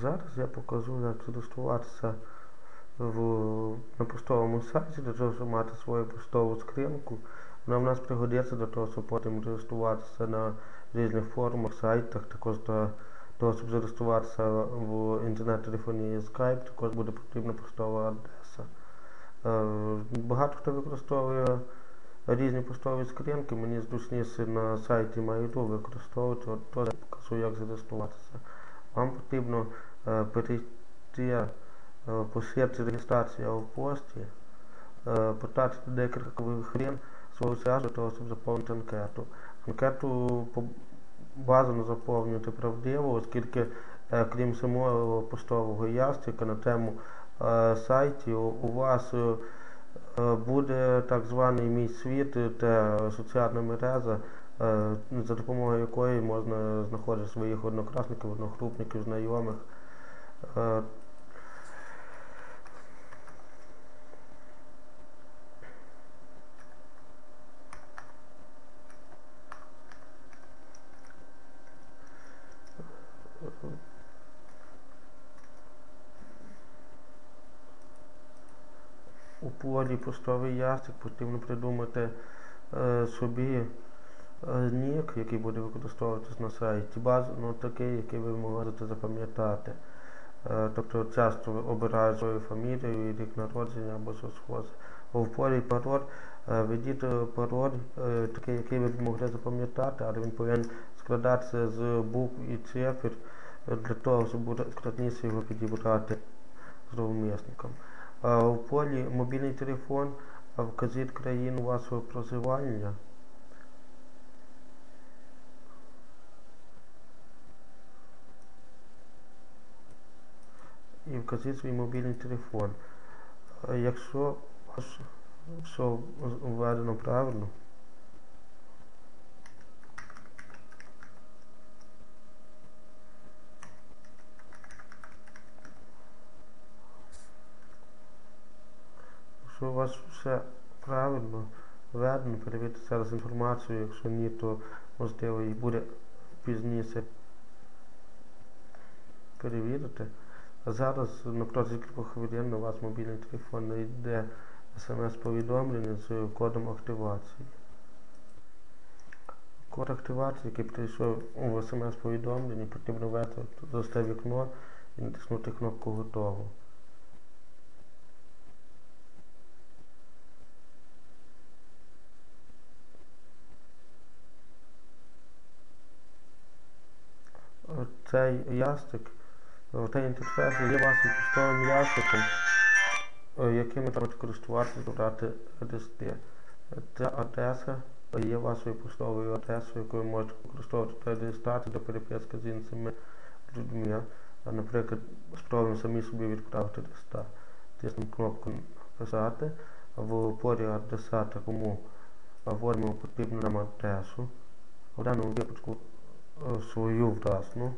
Зараз я покажу, як реєструватися в, на поштовому сайті, для того, щоб мати свою поштову скринку. Вона в нас пригодиться для того, щоб потім реєструватися на різних форумах, сайтах, також для того, щоб зареєструватися в інтернет-телефонії Skype, також буде потрібна поштова адреса. Е, багато хто використовує різні поштові скринки, мені зручніше на сайті Mail.ru використовувати, от теж покажу, як зареєструватися. Вам потрібно перейти е, по серці реєстрація у пості, е, потратити декілька хвилин свого часу того, щоб заповнити анкету. Анкету бажано заповнювати правдиво, оскільки, е, крім самого поштового ящика на тему е, сайтів, у вас е, буде так званий мій світ та соціальна мережа, е, за допомогою якої можна знаходити своїх однокласників, одногрупників, знайомих. Е, у полі поштовий ящик потрібно придумати е, собі е, нік, який буде використовуватись на сайті. Базово такий, який ви можете запам'ятати. Е, тобто часто обираю свою фамілію, рік народження або щось. В полі пароль е, введіть е, пароль, такий, який ви могли запам'ятати, але він повинен складатися з букв і цифр для того, щоб буде складніше його підібрати зловмисникам. В полі мобільний телефон, вказіть країну вашого проживання. І свій мобільний телефон. Якщо все введено правильно, Якщо у вас все правильно введено, перевірте зараз інформацію, якщо ні, то можливо і буде пізніше перевірити. Зараз на протязі кількох хвилин у вас мобільний телефон не йде смс-повідомлення з кодом активації. Код активації, який прийшов у смс-повідомленні, потрібно ввести за вікно і натиснути кнопку Готово. цей ящик, цей інтерфейс є вашим поштовим ящиком, яким ви можете користуватися, збирати листи. Ця адреса є вашою поштовою адресою, яку ви можете використовувати для реєстрації, для переписки з іншими людьми. Наприклад, спробуємо самі собі відправити листа. Тиснемо кнопку Писати, в полі адресата, кому вводимо потрібну нам адресу. В даному випадку свою власну.